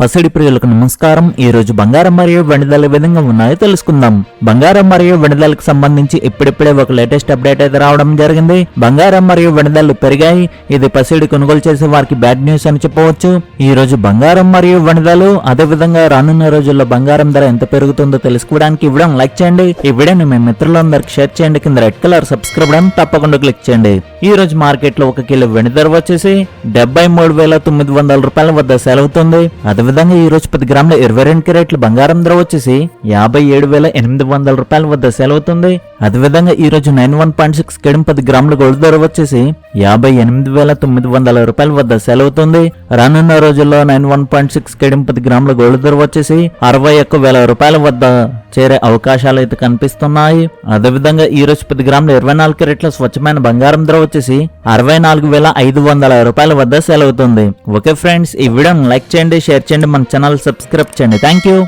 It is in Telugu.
పసిడి ప్రియులకు నమస్కారం. ఈ రోజు బంగారం మరియు వెండిదల విధంగా ఉన్నాయో తెలుసుకుందాం. బంగారం మరియు వెండిదలకు సంబంధించి ఇప్పుడిప్పుడే ఒక లేటెస్ట్ అప్డేట్ అయితే రావడం జరిగింది. బంగారం మరియు వెండిదలు పెరిగాయి. ఇది పసిడి కొనుగోలు చేసే వారికి బ్యాడ్ న్యూస్ అని చెప్పవచ్చు. ఈ రోజు బంగారం మరియు వెండిదలు అదే విధంగా రానున్న రోజుల్లో బంగారం ధర ఎంత పెరుగుతుందో తెలుసుకోవడానికి ఇవ్వడం లైక్ చేయండి. ఈ వీడియోని మీ మిత్రులందరికి షేర్ చేయండి. కింద రెడ్ కలర్ సబ్స్క్రైబ్ అని తప్పకుండా క్లిక్ చేయండి. ఈ రోజు మార్కెట్లో ఒక కిలో వెండి ధర వచ్చేసి డెబ్బై మూడు వేల తొమ్మిది వందల రూపాయల వద్ద సెలవుతుంది. అదేవిధంగా ఈ రోజు పది గ్రాముల ఇరవై రెండు కిరేట్ల బంగారం ధర వచ్చేసి యాభై ఏడు వేల ఎనిమిది వందల రూపాయల వద్ద సెలవుతుంది అదేవిధంగా ఈ రోజు నైన్ వన్ పాయింట్ సిక్స్ కెడం పది గ్రాముల గోల్డ్ ధర వచ్చేసి యాభై ఎనిమిది వేల తొమ్మిది వందల రూపాయల వద్ద సెలవుతుంది. రానున్న రోజుల్లో నైన్ వన్ పాయింట్ సిక్స్ కెడం పది గ్రాముల గోల్డ్ ధర వచ్చేసి అరవై ఒక్క వేల రూపాయల వద్ద చేరే అవకాశాలు అయితే కనిపిస్తున్నాయి. అదేవిధంగా ఈ రోజు పది గ్రాముల ఇరవై నాలుగు కెరెట్ల స్వచ్ఛమైన బంగారం ధర వచ్చేసి అరవై నాలుగు వేల ఐదు వందల రూపాయల వద్ద సెలవుతుంది. ఓకే ఫ్రెండ్స్ ఈ వీడియోను లైక్ చేయండి షేర్ చేయండి మన ఛానల్ సబ్స్క్రైబ్ చేయండి. Thank you